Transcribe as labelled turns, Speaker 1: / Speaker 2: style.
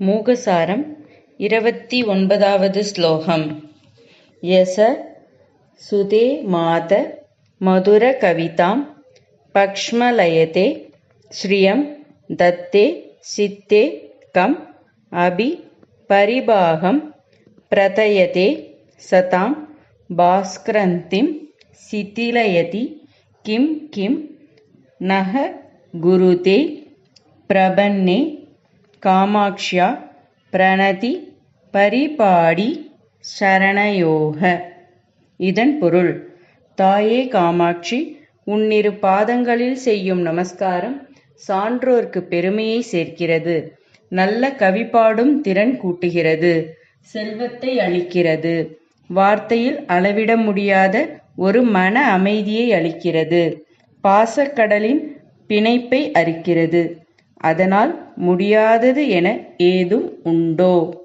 Speaker 1: யோகசாரம் இருபத்தி ஒன்பதாவது ஸ்லோகம் யச சுதே மாத மதுர கவிதாம் பக்ஷ்மலயதே ஸ்ரியம் தத்தே சித்தே கம் அபி பரிபாகம் பிரதயதே சதாம் பாஸ்கரந்திம் சிதிலயதி கிம் கிம் நக குருதே பிரபன்னே காமாக்ஷ்யா பிரணதி பரிபாடி சரணயோக. இதன் பொருள் தாயே காமாட்சி உன்னிரு பாதங்களில் செய்யும் நமஸ்காரம் சான்றோர்க்கு பெருமையை சேர்க்கிறது. நல்ல கவிபாடும் திறன் கூட்டுகிறது. செல்வத்தை அளிக்கிறது. வார்த்தையில் அளவிட முடியாத ஒரு மன அமைதியை அளிக்கிறது. பாசக்கடலின் பிணைப்பை அரிக்கிறது. அதனால் முடியாதது என ஏதும் உண்டோ?